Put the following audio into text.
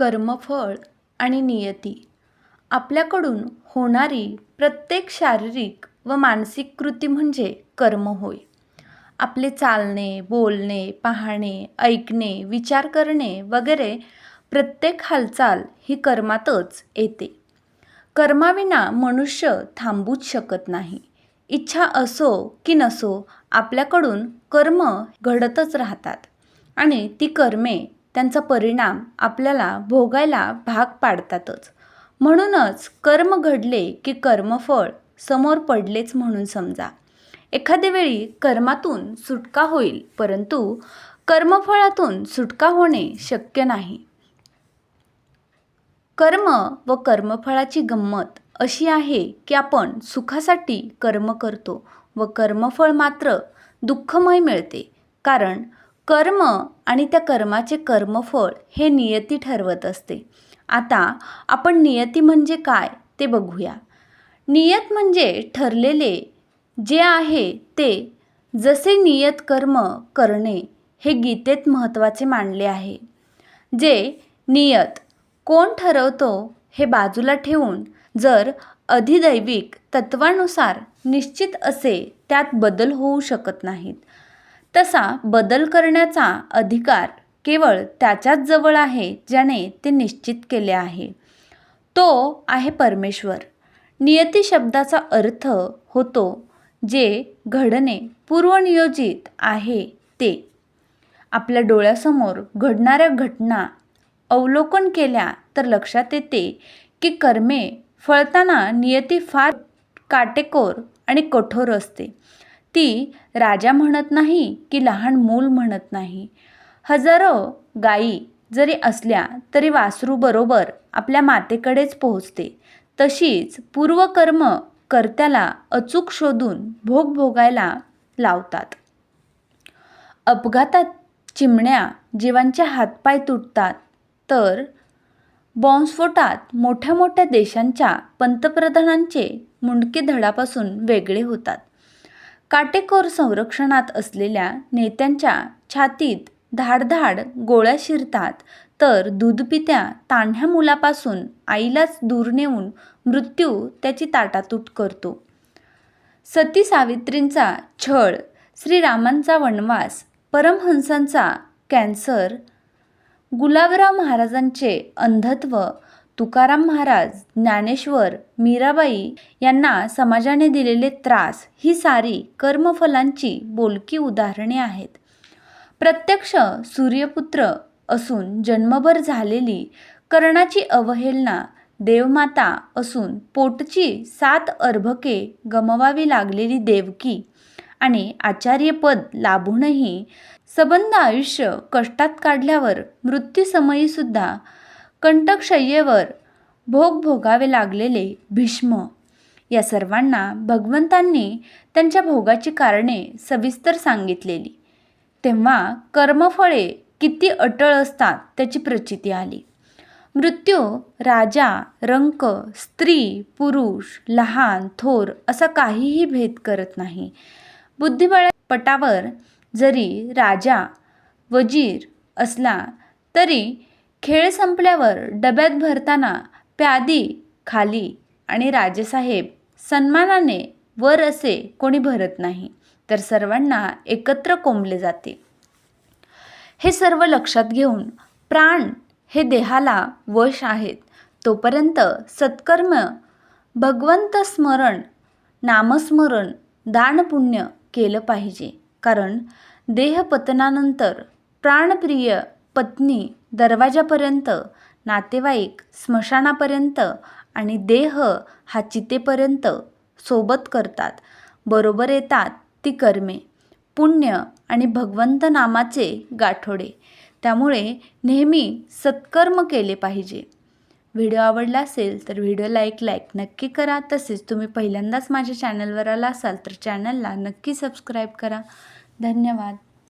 कर्मफळ आणि नियती. आपल्याकडून होणारी प्रत्येक शारीरिक व मानसिक कृती म्हणजे कर्म होय. आपले चालणे बोलणे पाहणे ऐकणे विचार करणे वगैरे प्रत्येक हालचाल ही कर्मातच येते. कर्माविना मनुष्य थांबूच शकत नाही. इच्छा असो की नसो आपल्याकडून कर्म घडतच राहतात आणि ती कर्मे त्यांचा परिणाम आपल्याला भोगायला भाग पाडतातच. म्हणूनच कर्म घडले की कर्मफळ समोर पडलेच म्हणून समजा. एखाद्या वेळी कर्मातून सुटका होईल परंतु कर्मफळातून सुटका होणे शक्य नाही. कर्म व कर्मफळाची गंमत अशी आहे की आपण सुखासाठी कर्म करतो व कर्मफळ मात्र दुःखमय मिळते. कारण कर्म आणि त्या कर्माचे कर्मफळ हे नियती ठरवत असते. आता आपण नियती म्हणजे काय ते बघूया. नियत म्हणजे ठरलेले जे आहे ते जसे नियत कर्म करणे हे गीतेत महत्त्वाचे मानले आहे. जे नियत कोण ठरवतो हे बाजूला ठेवून जर अधिदैविक तत्वानुसार निश्चित असे त्यात बदल होऊ शकत नाहीत. तसा बदल करण्याचा अधिकार केवळ त्याच्याच जवळ आहे ज्याने ते निश्चित केले आहे. तो आहे परमेश्वर. नियती शब्दाचा अर्थ होतो जे घडणे पूर्वनियोजित आहे ते. आपल्या डोळ्यासमोर घडणाऱ्या घटना अवलोकन केल्या तर लक्षात येते की कर्मे फळताना नियती फार काटेकोर आणि कठोर असते. ती राजा म्हणत नाही की लहान मूल म्हणत नाही. हजारो गायी जरी असल्या तरी वासरूबरोबर आपल्या मातेकडेच पोहोचते. तशीच पूर्वकर्म कर्त्याला अचूक शोधून भोग भोगायला लावतात. अपघातात चिमण्या जीवांचे हातपाय तुटतात. तर बॉम्बस्फोटात मोठ्या मोठ्या देशांच्या पंतप्रधानांचे मुंडके धडापासून वेगळे होतात. काटेकोर संरक्षणात असलेल्या नेत्यांच्या छातीत धाडधाड गोळ्या शिरतात तर दूधपित्या तान्ह्या मुलापासून आईलाच दूर नेऊन मृत्यू त्याची ताटातूट करतो. सती सावित्रींचा छळ श्रीरामांचा वनवास परमहंसांचा कॅन्सर गुलाबराव महाराजांचे अंधत्व तुकाराम महाराज ज्ञानेश्वर मीराबाई यांना समाजाने दिलेले त्रास ही सारी कर्मफलांची बोलकी उदाहरणे आहेत. प्रत्यक्ष सूर्यपुत्र असून जन्मभर झालेली कर्णाची अवहेलना देवमाता असून पोटची सात अर्भके गमवावी लागलेली देवकी आणि आचार्यपद लाभूनही सबंध आयुष्य कष्टात काढल्यावर मृत्यूसमयीसुद्धा कंटकशय्येवर भोग भोगावे लागलेले भीष्म. या सर्वांना भगवंतांनी त्यांच्या भोगाची कारणे सविस्तर सांगितलेली. तेव्हा कर्मफळे किती अटळ असतात त्याची प्रचिती आली. मृत्यू राजा रंक स्त्री पुरुष लहान थोर असा काहीही भेद करत नाही. बुद्धिबळपटावर जरी राजा वजीर असला तरी खेळ संपल्यावर डब्यात भरताना प्यादी खाली आणि राजेसाहेब सन्मानाने वर असे कोणी भरत नाही तर सर्वांना एकत्र कोंबले जाते. हे सर्व लक्षात घेऊन प्राण हे देहाला वश आहेत. तोपर्यंत सत्कर्म भगवंत स्मरण नामस्मरण दानपुण्य केलं पाहिजे. कारण देहपतनानंतर प्राणप्रिय पत्नी दरवाजापर्यंत नातेवाईक स्मशानापर्यंत आणि देह हा चितेपर्यंत सोबत करतात. बरोबर येतात ती कर्मे. पुण्य आणि भगवंत नामाचे गाठोडे. त्यामुळे नेहमी सत्कर्म केले पाहिजे. व्हिडिओ आवडला असेल तर व्हिडिओ लाईक लाईक नक्की करा. तसेच तुम्ही पहिल्यांदाच माझ्या चॅनलवर आला असाल तर चॅनलला नक्की सबस्क्राईब करा. धन्यवाद.